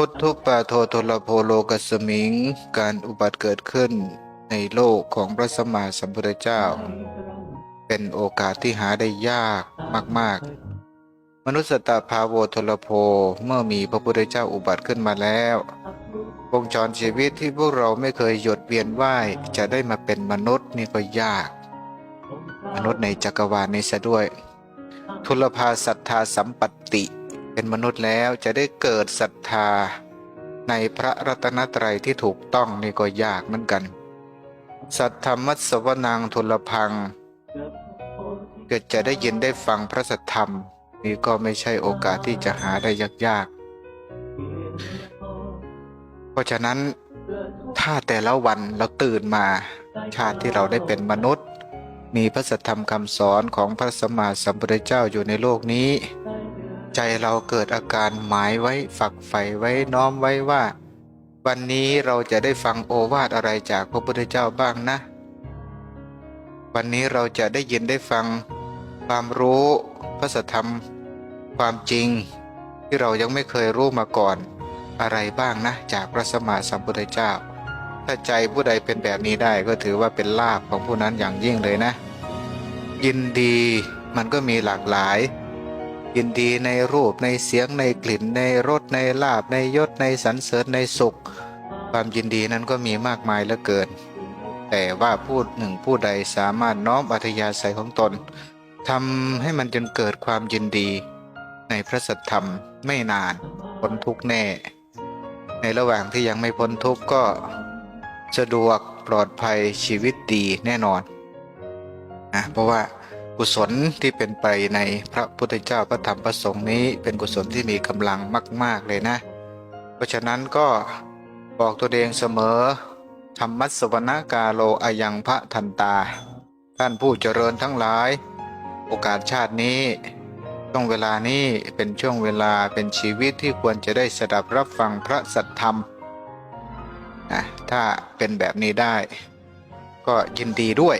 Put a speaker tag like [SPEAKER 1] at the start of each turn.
[SPEAKER 1] พุทธุปาโทโทลโพโลกสมิง การอุบัติเกิดขึ้นในโลกของพระสัมมาสัมพุทธเจ้า เป็นโอกาสที่หาได้ยากมาก ๆ มนุษย์ตาภาโวโทลโพเมื่อมีพระพุทธเจ้าอุบัติขึ้นมาแล้ว วงจรชีวิตที่พวกเราไม่เคยหยดเวียนว่ายจะได้มาเป็นมนุษย์นี่ก็ยาก มนุษย์ในจักรวาลนี้ซะด้วย ทุลภาศรัทธาสัมปติ เป็นมนุษย์แล้วจะได้เกิดศรัทธา ในพระรัตนตรัยที่ถูกต้องนี่ก็ยากเหมือนกัน สัทธรรมัสวนางทุลพังเกิดจะได้ยินได้ฟังพระสัทธรรม นี่ก็ไม่ใช่โอกาสที่จะหาได้ยากๆ เพราะฉะนั้นถ้าแต่ละวันเราตื่นมา ชาติที่เราได้เป็นมนุษย์ มีพระสัทธรรมคำสอนของพระสัมมาสัมพุทธเจ้าอยู่ในโลกนี้ ใจเราเกิดอาการหมายไว้ฝักใฝ่ไว้น้อมไว้ว่า วันนี้เราจะได้ฟังโอวาทอะไรจากพระพุทธเจ้าบ้างนะ วันนี้เราจะได้ยินได้ฟังความรู้พระธรรม ความจริง ที่เรายังไม่เคยรู้มาก่อนอะไรบ้างนะ จากพระสมมาสัมพุทธเจ้า ถ้าใจผู้ใดเป็นแบบนี้ได้ก็ถือว่าเป็นลาภของผู้นั้นอย่างยิ่งเลยนะ ยินดีมันก็มีหลากหลาย ยินดีในรูปในเสียงในกลิ่น ในรสในลาบในยศในสรรเสริญในสุข ความยินดีนั้นก็มีมากมายเหลือเกิน แต่ว่าผู้หนึ่งผู้ใดสามารถน้อมอัธยาศัยของตนทำให้มันจนเกิดความยินดี ในพระสัทธรรมไม่นานพ้นทุกแน่ ในระหว่างที่ยังไม่พ้นทุกก็สะดวกปลอดภัยชีวิตดีแน่นอนนะเพราะว่า กุศลที่เป็นไปในพระพุทธเจ้าพระธรรมพระสงฆ์นี้ เป็นกุศลที่มีกำลังมาก ๆเลยนะ เพราะฉะนั้นก็บอกตัวเองเสมอธรรมัสสวนากาโลอายังพระทันตา ท่านผู้เจริญทั้งหลาย โอกาสชาตินี้ช่วงเวลานี้เป็นช่วงเวลาเป็นชีวิตที่ควรจะได้สดับรับฟังพระสัทธรรมนะถ้าเป็นแบบนี้ได้ ก็ยินดีด้วย